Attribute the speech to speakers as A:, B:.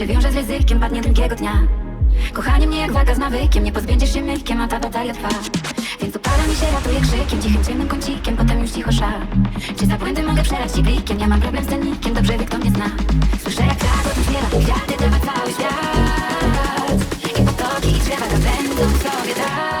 A: się wiąże z ryzykiem, padnie drugiego dnia. Kochanie mnie jak waga z nawykiem, nie pozbędziesz się mykiem, a ta batalia trwa. Więc upala mi się, ratuje krzykiem, cichym ciemnym kącikiem, potem już cicho szar. Czy za błędy mogę przelać ci blikiem, Ja mam problem z tym dobrze wie kto mnie zna. Słyszę jak tak, o tym zmiera, cały świat. I potoki i drzewa zapędzą sobie tak